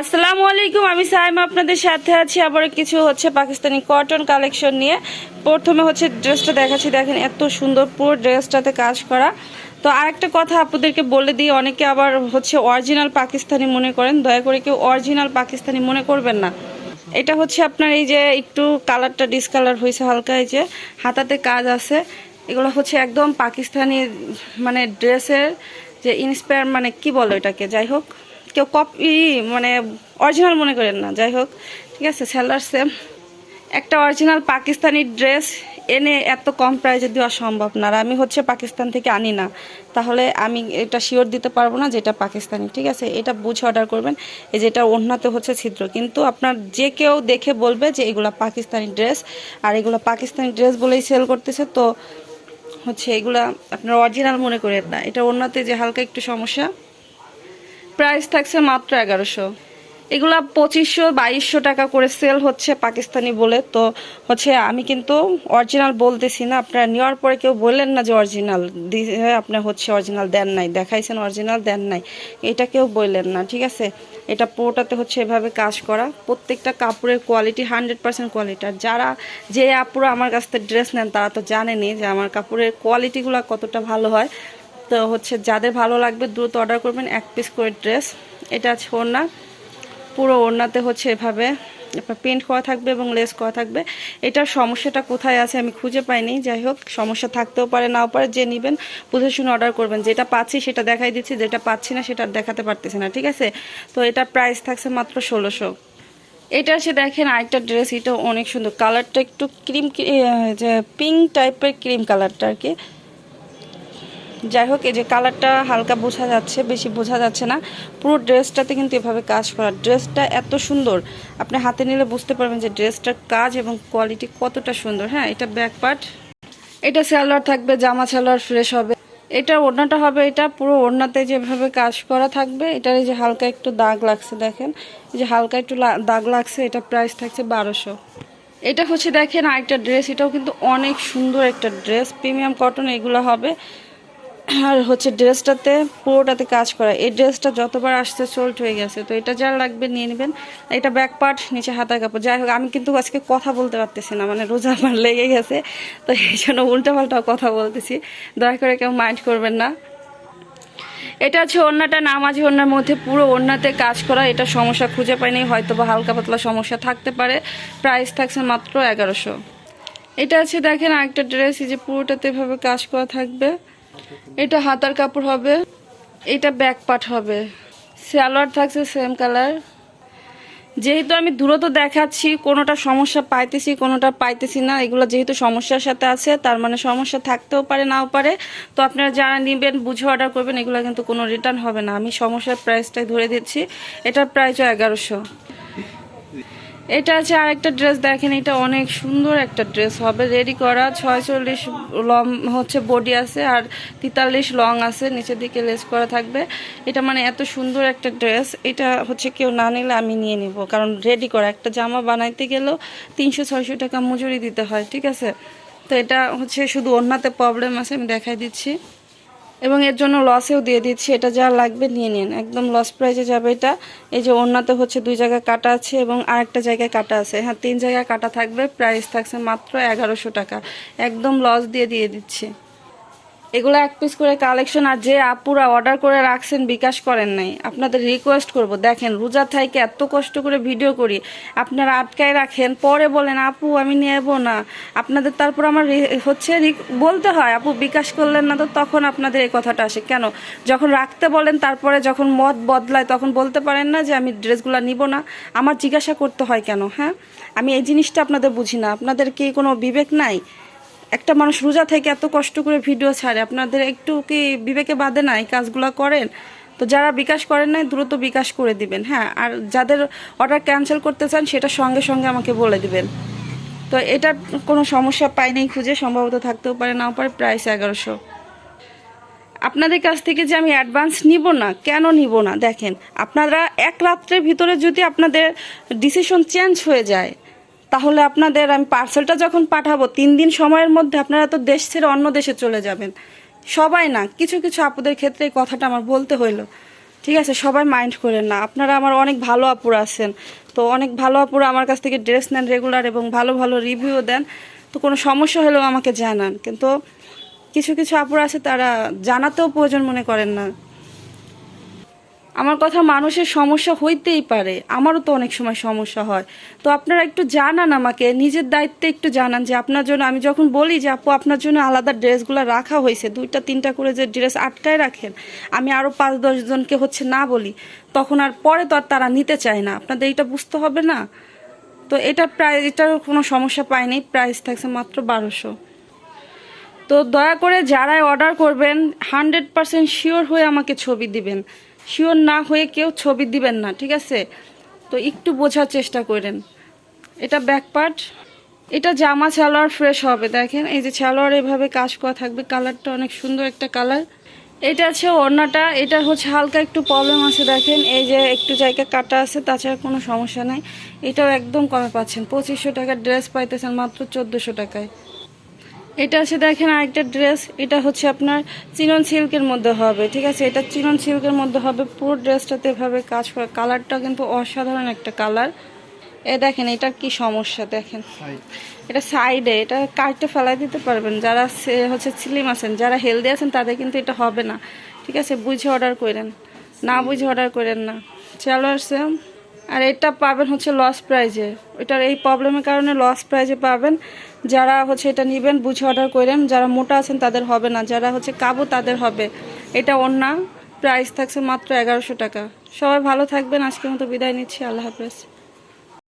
আসসালামু আলাইকুম, আমি সাইমা আপনাদের সাথে আছি। আবার কিছু হচ্ছে পাকিস্তানি কটন কালেকশন নিয়ে। প্রথমে হচ্ছে ড্রেসটা দেখাচ্ছি। দেখেন এত সুন্দর পুরো ড্রেসটাতে কাজ করা। তো আরেকটা কথা আপনাদেরকে বলে দিই, অনেকে আবার হচ্ছে অরিজিনাল পাকিস্তানি মনে করেন। দয়া করে কেউ অরিজিনাল পাকিস্তানি মনে করবেন না। এটা হচ্ছে আপনার এই যে একটু কালারটা ডিসকালার হয়েছে হালকা, এই যে হাতাতে কাজ আছে। এগুলো হচ্ছে একদম পাকিস্তানি মানে ড্রেসের যে ইন্সপায়ার মানে কি বলো এটাকে যাই হোক। কেউ কপি মানে অরিজিনাল মনে করেন না, যাই হোক। ঠিক আছে সেলার সেম একটা অরিজিনাল পাকিস্তানি ড্রেস এনে এত কম প্রাইসে দেওয়া সম্ভব না। আর আমি হচ্ছে পাকিস্তান থেকে আনি না। তাহলে আমি এটা শিওর দিতে পারব না যে এটা পাকিস্তানি। ঠিক আছে, এটা বুঝে অর্ডার করবেন। এই যেটা ওড়নাতে হচ্ছে ছিদ্র। কিন্তু আপনার যে কেউ দেখে বলবে যে এগুলা পাকিস্তানি ড্রেস আর এগুলো পাকিস্তানি ড্রেস বলেই সেল করতেছে, তো হচ্ছে এগুলা আপনার অরিজিনাল মনে করেন না। এটা ওড়নাতে যে হালকা একটু সমস্যা। প্রাইস থাকছে মাত্র এগারোশো। এগুলা পঁচিশশো, বাইশশো টাকা করে সেল হচ্ছে পাকিস্তানি বলে। তো হচ্ছে আমি কিন্তু অরিজিনাল বলতেছি না, আপনারা নেওয়ার পরে কেউ বললেন না যে অরিজিনাল আপনার হচ্ছে অরিজিনাল দেন নাই। দেখাইছেন অরিজিনাল দেন নাই। এটা কেউ বললেন না, ঠিক আছে? এটা পুরোটাতে হচ্ছে এভাবে কাজ করা। প্রত্যেকটা কাপড়ের কোয়ালিটি হান্ড্রেড পার্সেন্ট কোয়ালিটি আর যারা যে আপুরা আমার কাছ থেকে ড্রেস নেন, তারা তো জানেনি যে আমার কাপড়ের কোয়ালিটিগুলো কতটা ভালো হয়। তো হচ্ছে যাদের ভালো লাগবে দ্রুত অর্ডার করবেন এক পিস করে ড্রেস এটা আছে ওড়না। পুরো ওড়নাতে হচ্ছে এভাবে প্রিন্ট করা থাকবে এবং লেস করা থাকবে। এটার সমস্যাটা কোথায় আছে আমি খুঁজে পাইনি। যাই হোক, সমস্যা থাকতেও পারে, নাও পারে, যে নেবেন বুঝে শুনে অর্ডার করবেন। যেটা পাচ্ছি সেটা দেখাই দিচ্ছি, যেটা পাচ্ছি না সেটা দেখাতে পারতেছি না, ঠিক আছে? তো এটা প্রাইস থাকছে মাত্র ষোলোশো। এটা সে দেখেন আরেকটা ড্রেস এটা অনেক সুন্দর। কালারটা একটু ক্রিম যে পিঙ্ক টাইপের ক্রিম কালারটা আর কি। যাই হোক, এই যে কালারটা হালকা বোঝা যাচ্ছে, বেশি বোঝা যাচ্ছে না। পুরো ড্রেসটাতে কিন্তু এভাবে কাজ করা। ড্রেসটা এত সুন্দর, আপনি হাতে নিলে বুঝতে পারবেন যে ড্রেসটার কাজ এবং কোয়ালিটি কতটা সুন্দর। হ্যাঁ এটা ব্যাক পার্ট এটা স্যালোয়ার থাকবে, জামা স্যালোয়ার ফ্রেশ হবে। এটা ওড়নাটা হবে এটা, পুরো ওড়নাতে যেভাবে কাজ করা থাকবে, এটার এই যে হালকা একটু দাগ লাগছে দেখেন। এই যে হালকা একটু দাগ লাগছে, এটা প্রাইস থাকছে বারোশো। এটা হচ্ছে দেখেন আরেকটা ড্রেস এটাও কিন্তু অনেক সুন্দর একটা ড্রেস প্রিমিয়াম কটন এগুলো হবে। আর হচ্ছে ড্রেসটাতে পুরোটাতে কাজ করা। এই ড্রেসটা যতবার আসছে সোল্ড হয়ে গেছে। তো এটা যার লাগবে নিয়ে নেবেন। এটা ব্যাক পার্ট নিচে হাতা কাপড়। যাই হোক, আমি কিন্তু আজকে কথা বলতে পারতেছি না। মানে রোজা আমার লেগে গেছে। তো এই জন্য উল্টাপাল্টা কথা বলতেছি। দয়া করে কেউ মাইন্ড করবেন না। এটা হচ্ছে ওড়নাটা। নামাজি ওড়নার মধ্যে পুরো ওড়নাতে কাজ করা। এটা সমস্যা খুঁজে পাইনি। হয়তো বা হালকা পাতলা সমস্যা থাকতে পারে। প্রাইস থাকছে মাত্র এগারোশো। এটা আছে দেখেন আরেকটা ড্রেস এই যে পুরোটাতে এভাবে কাজ করা থাকবে। এটা হাতার কাপড় হবে, এটা ব্যাক পার্ট হবে। সালোয়ার থাকছে সেম কালার যেহেতু আমি দূরত দেখাচ্ছি, কোনোটা সমস্যা পাইতেছি, কোনোটা পাইতেছি না, এগুলো যেহেতু সমস্যার সাথে আছে, তার মানে সমস্যা থাকতেও পারে, নাও পারে। তো আপনারা যারা নেবেন, বুঝে অর্ডার করবেন, এগুলো কিন্তু কোনো রিটার্ন হবে না। আমি সমস্যার প্রাইসটাই ধরে দিচ্ছি, এটার প্রাইসও এগারোশো। এটা আছে আরেকটা ড্রেস দেখেন এটা অনেক সুন্দর একটা ড্রেস হবে। রেডি করা, ছয়চল্লিশ লং হচ্ছে বডি আছে আর তেতাল্লিশ লং আছে, নিচের দিকে লেস করা থাকবে। এটা মানে এত সুন্দর একটা ড্রেস এটা হচ্ছে কেউ না নিলে আমি নিয়ে নিব। কারণ রেডি করা, একটা জামা বানাইতে গেলেও তিনশো, ছয়শো টাকা মজুরি দিতে হয়, ঠিক আছে? তো এটা হচ্ছে শুধু অন্যতে প্রবলেম আছে, আমি দেখাই দিচ্ছি। এবং এর জন্য লসেও দিয়ে দিচ্ছি। এটা যা লাগবে নিয়ে নিন। একদম লস প্রাইজে যাবে এটা। এই যে অন্যতে হচ্ছে দুই জায়গায় কাটা আছে এবং আরেকটা জায়গায় কাটা আছে। হ্যাঁ তিন জায়গায় কাটা থাকবে। প্রাইস থাকছে মাত্র এগারোশো টাকা। একদম লস দিয়ে দিয়ে দিচ্ছি। এগুলো এক পিস করে কালেকশন আর যে আপুরা অর্ডার করে রাখছেন, বিকাশ করেন নাই। আপনাদের রিকোয়েস্ট করব। দেখেন, রোজা থাইকে এত কষ্ট করে ভিডিও করি। আপনারা আটকায় রাখেন, পরে বলেন, আপু, আমি নেব না। আপনাদের তারপর আমার হচ্ছে বলতে হয়, আপু, বিকাশ করলেন না তো তখন আপনাদের এই কথাটা আসে। কেন? যখন রাখতে বলেন, তারপরে যখন মত বদলায়, তখন বলতে পারেন না যে, আমি ড্রেসগুলো নিব না। আমার জিজ্ঞাসা করতে হয় কেন? হ্যাঁ? আমি এই জিনিসটা আপনাদের বুঝি না। আপনাদের কি কোনো বিবেক নাই? একটা মানুষ রোজা থেকে এত কষ্ট করে ভিডিও ছাড়ে, আপনাদের একটু কি বিবেকে বাদে না এই কাজগুলো করেন? তো যারা বিকাশ করেন নাই, দ্রুত বিকাশ করে দিবেন হ্যাঁ? আর যাদের অর্ডার ক্যান্সেল করতে চান, সেটা সঙ্গে সঙ্গে আমাকে বলে দিবেন। তো এটার কোনো সমস্যা পাই পাইনি, খুঁজে সম্ভবত থাকতেও পারে, নাও পারে, প্রাইস এগারোশো। আপনাদের কাছ থেকে যে আমি অ্যাডভান্স নিব না, কেন নিব না? দেখেন, আপনারা এক রাত্রের ভিতরে যদি আপনাদের ডিসিশন চেঞ্জ হয়ে যায় তাহলে আপনাদের আমি পার্সেলটা যখন পাঠাবো, তিন দিন সময়ের মধ্যে আপনারা তো দেশ ছেড়ে অন্য দেশে চলে যাবেন। সবাই না, কিছু কিছু আপুদের ক্ষেত্রে এই কথাটা আমার বলতে হইল। ঠিক আছে, সবাই মাইন্ড করেন না। আপনারা আমার অনেক ভালো আপুরা আছেন। তো অনেক ভালো আপুরা আমার কাছ থেকে ড্রেস নেন রেগুলার এবং ভালো ভালো রিভিউ দেন। তো কোনো সমস্যা হলেও আমাকে জানান। কিন্তু কিছু কিছু আপুরা আছে, তারা জানাতেও প্রয়োজন মনে করেন না। আমার কথা মানুষের সমস্যা হইতেই পারে। আমারও তো অনেক সময় সমস্যা হয়। তো আপনারা একটু জানান আমাকে, নিজের দায়িত্বে একটু জানান যে আপনার জন্য, আমি যখন বলি যে, আপু, আপনার জন্য আলাদা ড্রেসগুলো রাখা হয়েছে, দুইটা, তিনটা করে যে ড্রেস আটকায় রাখেন, আমি আরও পাঁচ, দশ জনকে হচ্ছে না বলি, তখন আর পরে তো আর তারা নিতে চায় না। আপনাদের এটা বুঝতে হবে না? তো এটা প্রাইস এটার কোনো সমস্যা পায়নি প্রাইস থাকছে মাত্র বারোশো। তো দয়া করে যারাই অর্ডার করবেন, হান্ড্রেড পার্সেন্ট শিওর হয়ে আমাকে ছবি দিবেন। শিওর না হয়ে কেউ ছবি দিবেন না, ঠিক আছে? তো একটু বোঝার চেষ্টা করেন। এটা ব্যাক পার্ট এটা জামা, সালোয়ার ফ্রেশ হবে, দেখেন? এই যে সালোয়ার এভাবে কাজ করা থাকবে, কালারটা অনেক সুন্দর একটা কালার। এটা আছে ওড়নাটা, এটা হচ্ছে হালকা একটু প্রবলেম আছে, দেখেন? এই যে একটু জায়গা কাটা আছে, তাছাড়া কোনো সমস্যা নাই। এটাও একদম কমে পাচ্ছেন। পঁচিশশো টাকার ড্রেস পাইতেছেন মাত্র চোদ্দোশো টাকায়। এটা আছে দেখেন আরেকটা ড্রেস এটা হচ্ছে আপনার চিনন সিল্কের মধ্যে হবে ঠিক আছে? এটা চিনন সিল্কের মধ্যে হবে পুরো ড্রেসটাতে এভাবে কাজ করা। কালারটা কিন্তু অসাধারণ একটা কালার। এ দেখেন এটার কি সমস্যা দেখেন? এটা সাইডে এটা কাটতে ফেলাই দিতে পারবেন। যারা সে- হচ্ছে স্লিম আছেন যারা হেলদি আছেন তাদের কিন্তু এটা হবে না ঠিক আছে? বুঝে অর্ডার করেন। না বুঝে অর্ডার করেন না। চলো আসছে আর এটা পাবেন হচ্ছে লস প্রাইজে এটার এই প্রবলেমের কারণে লস প্রাইজে পাবেন। যারা হচ্ছে এটা নেবেন, বুঝে অর্ডার করেন। যারা মোটা আছেন, তাদের হবে না। যারা হচ্ছে কাবু, তাদের হবে। এটা অন্য। প্রাইস থাকছে মাত্র এগারোশো টাকা। সবাই ভালো থাকবেন। আজকের মতো বিদায় নিচ্ছি। আল্লাহ হাফেজ।